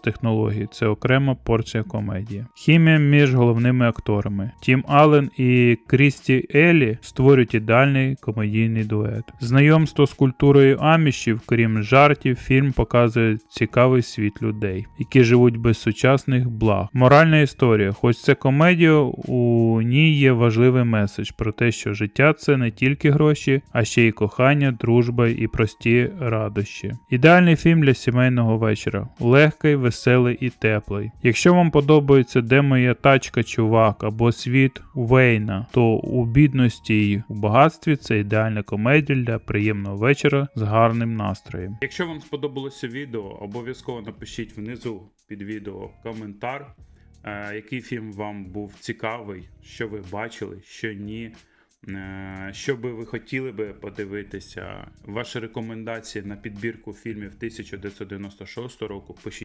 технології це окрема порція комедії. Хімія між головними акторами. Тім Аллен і Крісті Елі створюють ідеальний комедійний дует. Знайомство з культурою амішів, крім жартів, фільм показує цікавий світ людей, які живуть без сучасних благ. Моральна історія, хоч це комедія, у ній є важливий меседж про те, що життя це не тільки гроші, а ще й кохання, дружба і прості радощі. Ідеальний фільм для сімейного вечора, легкий, веселий і теплий. Якщо вам подобається де моя тачка, чувак або світ Вейна, то у бідності й у багатстві це ідеальна комедія для приємного вечора з гарним настроєм. Якщо вам сподобалося відео, обов'язково напишіть внизу під відео коментар, е, який фільм вам був цікавий, що ви бачили, що ні. Е, Що би ви хотіли би подивитися? Ваші рекомендації на підбірку фільмів 1996 року пишіть.